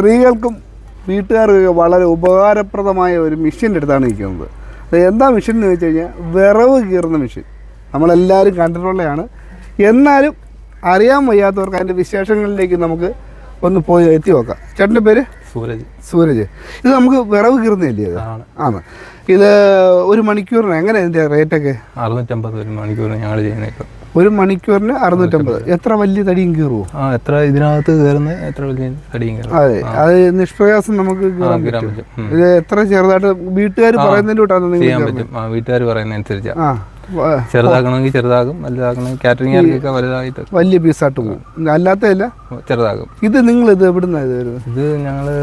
സ്ത്രീകൾക്കും വീട്ടുകാർക്കൊക്കെ വളരെ ഉപകാരപ്രദമായ ഒരു മെഷീന്റെ അടുത്താണ് നിൽക്കുന്നത് അത് എന്താ മെഷീൻ എന്ന് വെച്ച് കഴിഞ്ഞാൽ വിറവ് കീറുന്ന മെഷീൻ. നമ്മളെല്ലാവരും കണ്ടിട്ടുള്ളതാണ്. എന്നാലും അറിയാൻ വയ്യാത്തവർക്ക് അതിന്റെ വിശേഷങ്ങളിലേക്ക് നമുക്ക് ഒന്ന് പോയി എത്തി നോക്കാം. ചേട്ടന്റെ പേര്? സൂരജ്. സൂരജ്. ഇത് നമുക്ക് വിറവ് കീറുന്നില്ലേ ഇത്? ആണ്. ഇത് ഒരു മണിക്കൂറിന് എങ്ങനെ ഇതിന്റെ റേറ്റൊക്കെ? അറുന്നൂറ്റമ്പത് ഒരു മണിക്കൂറിന് ഞങ്ങൾ ചെയ്യുന്നത് ഇപ്പം ഒരു മണിക്കൂറിന് അറുന്നൂറ്റമ്പത്. എത്ര വലിയ തടിയും കീറുമോ ആ എത്ര ഇതിനകത്ത് കയറുന്ന എത്ര വലിയ തടിയും കയറും അതെ അത് നിഷ്പ്രയാസം നമുക്ക് കീറാൻ പറ്റും. ഇത് എത്ര ചെറുതായിട്ട് വീട്ടുകാർ പറയുന്നതിന്റെ കൂട്ടാണ് നിങ്ങൾ ചെയ്യാൻ പറ്റും. ആ വീട്ടുകാർ പറയുന്ന അനുസരിച്ചാ ആ വ- ചെറുതാക്കണമെങ്കിൽ ചെറുതാകും വലുതാക്കണമെങ്കിൽ കാറ്ററിംഗുകാർക്കൊക്കെ വലുതായിട്ട് വലിയ പീസായിട്ട് പോകും അല്ലാത്തല്ല ചെറുതാകും. ഇത് നിങ്ങൾ ഇത് എവിടുന്ന ഇത് വരുന്നത്? ഇത് നിന്നാണ്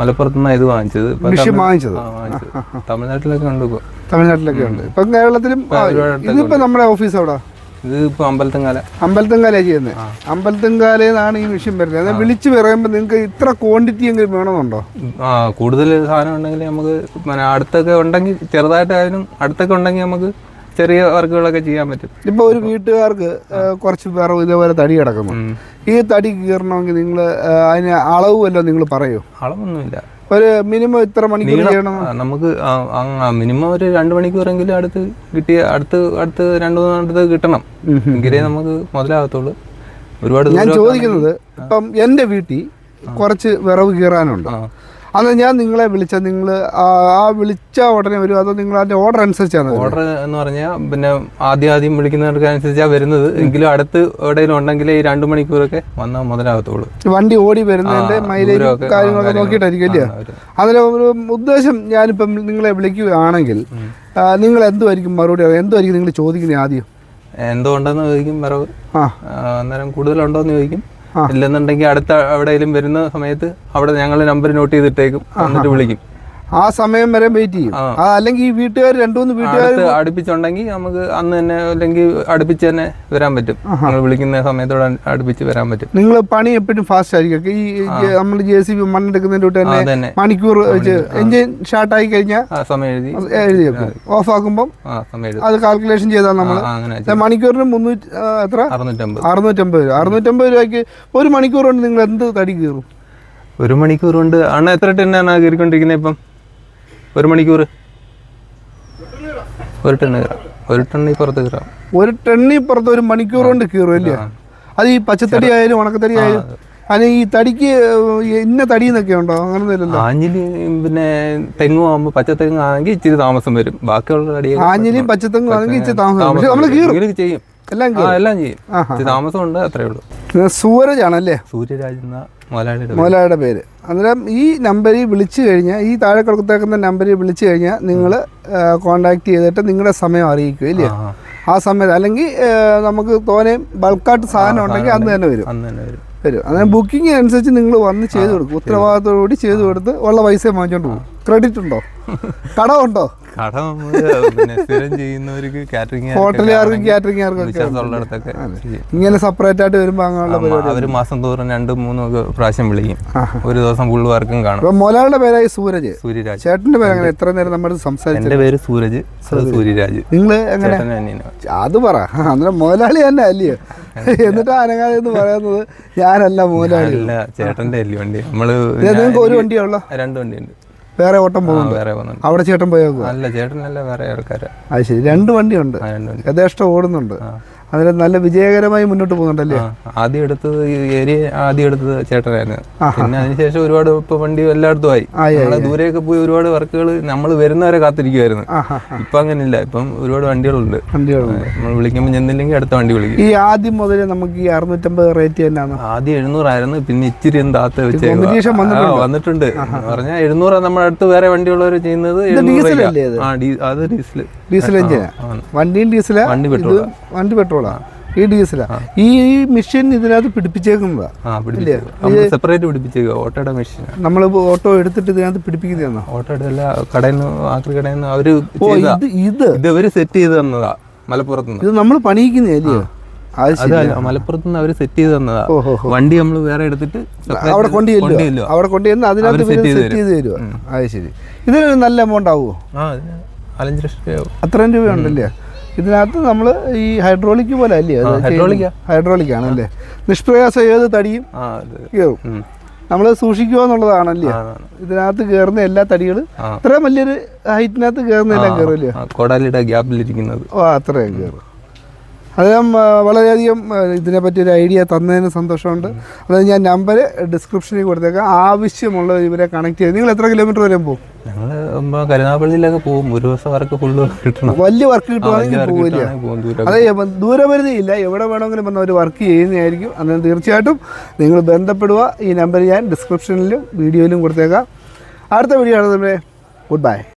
മലപ്പുറത്തുനിന്ന് ഇത് വാങ്ങിച്ചത്. വാങ്ങിച്ചത്? തമിഴ്നാട്ടിലൊക്കെ ഉണ്ട് തമിഴ്നാട്ടിലൊക്കെ ഉണ്ട്. ഇപ്പം കേരളത്തിലും ഇതിപ്പോ നമ്മുടെ ഓഫീസ് എവിടെ? ഇത് ഇപ്പൊ അമ്പലത്തുംകാല ചെയ്യുന്നത് അമ്പലത്തുംകാലയെന്നാണ് ഈ മെഷീൻ വരുന്നത്. വിളിച്ചു വിളിച്ച് പറയുമ്പോൾ നിങ്ങൾക്ക് ഇത്ര ക്വാണ്ടിറ്റി എങ്കിലും വേണമെന്നുണ്ടോ? ആ കൂടുതൽ സാധനം ഉണ്ടെങ്കിൽ നമുക്ക് പിന്നെ അടുത്തൊക്കെ ഉണ്ടെങ്കിൽ ചെറുതായിട്ടായാലും അടുത്തൊക്കെ ഉണ്ടെങ്കിൽ നമുക്ക് ചെറിയ വർക്കുകളൊക്കെ ചെയ്യാൻ പറ്റും. ഇപ്പോൾ ഒരു വീട്ടുകാർക്ക് കുറച്ച് വിറവ് ഇതേപോലെ തടി കിടക്കുന്നു. ഈ തടി കീറണമെങ്കിൽ നിങ്ങൾ അതിന് അളവ് വല്ലതും നിങ്ങൾ പറയൂ? അളവൊന്നുമില്ല. ഒരു മിനിമം ഇത്ര മണിക്കൂർ ചെയ്യണം? നമുക്ക് മിനിമം ഒരു രണ്ട് മണിക്കൂറെങ്കിലും അടുത്ത് കിട്ടിയ അടുത്ത് അടുത്ത് രണ്ട് മൂന്ന് അടുത്ത് കിട്ടണം. എങ്കിലേ നമുക്ക് മുതലാകത്തുള്ളൂ. ഒരുപാട് ഞാൻ ചോദിക്കുന്നത് ഇപ്പം എന്റെ വീട്ടിൽ കുറച്ച് വിറവ് കീറാനുണ്ട്. അന്ന് ഞാൻ നിങ്ങളെ വിളിച്ച നിങ്ങൾ ആ വിളിച്ച ഉടനെ വരും അതോ നിങ്ങൾ അതിന്റെ ഓർഡർ അനുസരിച്ചാണ്? ഓർഡർ എന്ന് പറഞ്ഞാൽ പിന്നെ ആദ്യം ആദ്യം വിളിക്കുന്നവർക്കനുസരിച്ചാണ് വരുന്നത്. എങ്കിലും അടുത്ത് എവിടെയെങ്കിലും ഉണ്ടെങ്കിൽ ഈ രണ്ട് മണിക്കൂറൊക്കെ വന്നാൽ മുതലാകത്തുള്ളൂ വണ്ടി ഓടി വരുന്നതിന്റെ മൈലേജ് കാര്യങ്ങളൊക്കെ. നോക്കിയിട്ടായിരിക്കും അല്ലേ? അതിലെ ഒരു ഉദ്ദേശം ഞാനിപ്പം നിങ്ങളെ വിളിക്കുകയാണെങ്കിൽ നിങ്ങൾ എന്തുമായിരിക്കും മറുപടി? എന്തുമായിരിക്കും നിങ്ങൾ ചോദിക്കുന്നത് ആദ്യം? എന്തുകൊണ്ടെന്ന് ചോദിക്കും മറവ്? അന്നേരം കൂടുതലുണ്ടോ എന്ന് ചോദിക്കും. ഇല്ലെന്നുണ്ടെങ്കിൽ അടുത്ത എവിടെയെങ്കിലും വരുന്ന സമയത്ത് അവിടെ ഞങ്ങൾ നമ്പർ നോട്ട് ചെയ്തിട്ടേക്കും. എന്നിട്ട് വിളിക്കും. ആ സമയം വരെ വെയിറ്റ് ചെയ്യും. അല്ലെങ്കിൽ ഈ വീട്ടുകാർ രണ്ടു മൂന്ന് വീട്ടുകാർ അടുപ്പിച്ചുണ്ടെങ്കിൽ നമുക്ക് അന്ന് തന്നെ അല്ലെങ്കിൽ അടുപ്പിച്ച് തന്നെ വരാൻ പറ്റും. നമ്മൾ വിളിക്കുന്ന സമയത്തോട് അടുപ്പിച്ച് വരാൻ പറ്റും. നിങ്ങൾ പണി എപ്പോഴും ഫാസ്റ്റ് ആയിരിക്കും. ഈ നമ്മൾ ജെ സി ബി മണ്ണെടുക്കുന്നതിന്റെ തൊട്ട് തന്നെ മണിക്കൂർ വെച്ച് എഞ്ചിൻ സ്റ്റാർട്ടായി കഴിഞ്ഞാൽ ആ സമയം എഴുതി എഴുതി ഓഫ് ആക്കുമ്പോൾ അത് കാൽക്കുലേഷൻ ചെയ്താൽ നമ്മൾ മണിക്കൂറിന് മുന്നൂറ്റി എത്ര? അറുന്നൂറ്റമ്പത്. അറുന്നൂറ്റമ്പത് രൂപ. അറുന്നൂറ്റമ്പത് രൂപയ്ക്ക് ഒരു മണിക്കൂർ കൊണ്ട് നിങ്ങൾ എന്ത് തടി കീറും? ഒരു മണിക്കൂർ കൊണ്ട് അണ്ണ എത്ര ടെന്നാണ് കീറിക്കൊണ്ടിരിക്കുന്നത് ഇപ്പം? ഒരു മണിക്കൂർ. ഒരു ടണ്ണ് ഒരു ടണ്ണി പുറത്ത് കയറാം. ഒരു ടണ്ണി പുറത്ത് ഒരു മണിക്കൂർ കൊണ്ട് കീറും അല്ലേ? അത് ഈ പച്ചത്തടി ആയാലും ഉണക്കത്തടി ആയാലും അതിന് ഈ തടിക്ക് ഇന്ന തടി എന്നൊക്കെ ഉണ്ടോ അങ്ങനെ ആഞ്ഞിലി പിന്നെ തെങ്ങും ആകുമ്പോൾ പച്ചത്തെങ്ങ് ആണെങ്കിൽ ഇച്ചിരി താമസം വരും. ബാക്കിയുള്ള തടി ആഞ്ഞിലിയും പച്ചത്തെങ്ങും ആണെങ്കിൽ ഇച്ചിരി താമസം നമ്മൾ കീറും. ചെയ്യും. എല്ലാം എല്ലാം ചെയ്യും. താമസം ഉണ്ട് അത്രേ ഉള്ളൂ. സൂരജ് ആണല്ലേ? സൂര്യരാജ് എന്ന മുതലാളിയുടെ പേര്. പേര്. അന്നേരം ഈ നമ്പറിൽ വിളിച്ചു കഴിഞ്ഞാൽ ഈ താഴെ കൊടുത്തേക്കുന്ന നമ്പറിൽ വിളിച്ചു കഴിഞ്ഞാൽ നിങ്ങൾ കോണ്ടാക്ട് ചെയ്തിട്ട് നിങ്ങളുടെ സമയം അറിയിക്കും ഇല്ലേ? ആ, സമയത്ത് അല്ലെങ്കിൽ നമുക്ക് തോനെയും ബൾക്കായിട്ട് സാധനം ഉണ്ടെങ്കിൽ അന്ന് തന്നെ വരും. അന്ന് തന്നെ വരും. വരും. അങ്ങനെ ബുക്കിംഗ് അനുസരിച്ച് നിങ്ങൾ വന്ന് ചെയ്ത് കൊടുക്കും. ഉത്തരവാദിത്തോടുകൂടി ചെയ്ത് കൊടുത്ത് ഉള്ള പൈസ വാങ്ങിച്ചോണ്ട് പോകും. ക്രെഡിറ്റ് ഉണ്ടോ? കടമുണ്ടോ കട പിന്നെ സ്ഥിരം ചെയ്യുന്നവർക്ക് കാറ്ററിംഗ് ഹോട്ടലുകാർക്കും. ഇങ്ങനെ സെപ്പറേറ്റ് ആയിട്ട് വരുമ്പോൾ അങ്ങനെയുള്ള പരിപാടി അവർ മാസം തോറും രണ്ടും മൂന്നും ഒക്കെ പ്രാവശ്യം വിളിക്കും. ഒരു ദിവസം ഫുൾ വർക്കും കാണും. മോലാളുടെ പേരായി സൂരജ്. സൂര്യരാജ്. ചേട്ടന്റെ പേര് അങ്ങനെ എത്ര നേരം നമ്മൾ സംസാരിച്ചു എന്റെ പേര് സൂരജ്. സൂര്യരാജ്. നിങ്ങൾ എങ്ങനെ? അത് പറ. അന്നേരം മോലാളി തന്നെ അല്ലയോ? എന്നിട്ട് അനങ്ങാതെ എന്ന് പറയുന്നത് ഞാനല്ല മോലാളി. അല്ല ചേട്ടന്റെ അല്ലേ വണ്ടി. നമ്മൾ നിങ്ങൾക്ക് ഒരു വണ്ടിയുള്ള രണ്ട് വണ്ടിയുണ്ട്. വേറെ ഓട്ടം പോകുന്നു പോകുന്നുണ്ട്. വേറെ പോകുന്നുണ്ട്. അവിടെ ചേട്ടൻ പോയാൽ അല്ല ചേട്ടനല്ല വേറെ ആൾക്കാരാ. അത് ശരി. രണ്ട് വണ്ടിയുണ്ട്. യഥേഷ്ടം ഓടുന്നുണ്ട്. അതിൽ നല്ല വിജയകരമായി മുന്നോട്ട് പോകുന്നുണ്ടല്ലേ? ആദ്യം എടുത്തത് ഏരിയ ആദ്യം എടുത്തത് ചേട്ടനായിരുന്നു. പിന്നെ അതിനുശേഷം ഒരുപാട് ഇപ്പൊ വണ്ടി എല്ലായിടത്തും ആയി. നമ്മളെ ദൂരെയൊക്കെ പോയി ഒരുപാട് വർക്കുകൾ നമ്മൾ വരുന്നവരെ കാത്തിരിക്കുമായിരുന്നു ഇപ്പൊ അങ്ങനെയില്ല. ഇപ്പം ഒരുപാട് വണ്ടികളുണ്ട്. നമ്മൾ വിളിക്കുമ്പോൾ ചെന്നില്ലെങ്കിൽ അടുത്ത വണ്ടി വിളിക്കും. ഈ ആദ്യം മുതൽ നമുക്ക് ഈ അറുന്നൂറ്റമ്പത് റേറ്റ് തന്നെയാണ് ആദ്യം എഴുന്നൂറായിരുന്നു. പിന്നെ ഇച്ചിരി താത്ത വെച്ച് വന്നിട്ടുണ്ട്. പറഞ്ഞാൽ എഴുന്നൂറ് നമ്മുടെ അടുത്ത് വേറെ വണ്ടിയുള്ളവർ ചെയ്യുന്നത് അത്? ഡീസൽ ഡീസൽ എഞ്ചിനാ? വണ്ടിയും ഡീസലാ? വണ്ടി പെട്രോൾ വണ്ടി വണ്ടി പെട്രോളാ ഈ ഡീസലാണ് ഈ മെഷീൻ ഇതിനകത്ത് പിടിപ്പിച്ചേക്കുന്നതാ. ആ പിടിപ്പിച്ചു. നമ്മൾ സെപ്പറേറ്റ് പിടിപ്പിച്ചേക്കുക ഓട്ടോയുടെ മെഷീൻ നമ്മൾ ഓട്ടോ എടുത്തിട്ട് ഇതിനകത്ത് പിടിപ്പിക്കുന്നതാണ് ഓട്ടോയുടെ എല്ലാ കടയിൽ നിന്ന് ആക്രി കടയിൽ നിന്ന് ചെയ്തതാ. ഇത് ഇത്. ഇത് സെറ്റ് ചെയ്ത് തന്നതാ മലപ്പുറത്ത് നിന്ന് ഇത് നമ്മൾ പണിയിക്കുന്ന ഏരിയ മലപ്പുറത്ത് നിന്ന് അവർ സെറ്റ് ചെയ്ത് തന്നതാ. വണ്ടി നമ്മൾ വേറെ എടുത്തിട്ട് അവിടെ കൊണ്ടുചെല്ലോ. അവിടെ കൊണ്ടുചെന്ന് അതിനകത്ത് സെറ്റ് ചെയ്ത് തരുമോ അത് ശരി. ഇതിനൊരു നല്ല എമൗണ്ട് ആവുമോ ആ ലക്ഷം രൂപ അത്രയും രൂപയുണ്ടല്ലേ? ഇതിനകത്ത് നമ്മൾ ഈ ഹൈഡ്രോളിക് പോലെ അല്ലേ ഹൈഡ്രോളിക്. ആണ് അല്ലേ നിഷ്പ്രയാസം ഏത് തടിയും കയറും. നമ്മൾ സൂക്ഷിക്കുക എന്നുള്ളതാണല്ലേ. ഇതിനകത്ത് കയറുന്ന എല്ലാ തടികളും. ഇത്രയും വലിയൊരു ഹൈറ്റിനകത്ത് കയറുന്ന എല്ലാം കയറില്ലേ കോടാലിയുടെ ഗ്യാപ്പിലിരിക്കുന്നത്. ഓ അത്രയും കയറും അദ്ദേഹം വളരെയധികം ഇതിനെ ഇതിനെപ്പറ്റി ഒരു ഐഡിയ തന്നതിന് സന്തോഷമുണ്ട്. അതായത് ഞാൻ നമ്പർ ഡിസ്ക്രിപ്ഷനിൽ കൊടുത്തേക്കാം. ആവശ്യമുള്ള ഇവരെ കണക്ട് ചെയ്ത് നിങ്ങൾ എത്ര കിലോമീറ്റർ വരെ പോകും ഞങ്ങൾ കരുനാപ്പള്ളിയിലൊക്കെ പോകും. ഒരു ദിവസം വർക്ക് ഫുള്ള് കിട്ടണം. വലിയ വർക്ക് കിട്ടുവാണെങ്കിൽ പോവില്ല. അതെ ദൂരപരിധി ഇല്ല. എവിടെ വേണമെങ്കിലും വന്ന് അവർ വർക്ക് ചെയ്യുന്നതായിരിക്കും. അന്നേരം തീർച്ചയായിട്ടും നിങ്ങൾ ബന്ധപ്പെടുക. ഈ നമ്പർ ഞാൻ ഡിസ്ക്രിപ്ഷനിലും വീഡിയോയിലും കൊടുത്തേക്കാം. അടുത്ത വീഡിയോ ആണ് നമ്മുടെ. Good bye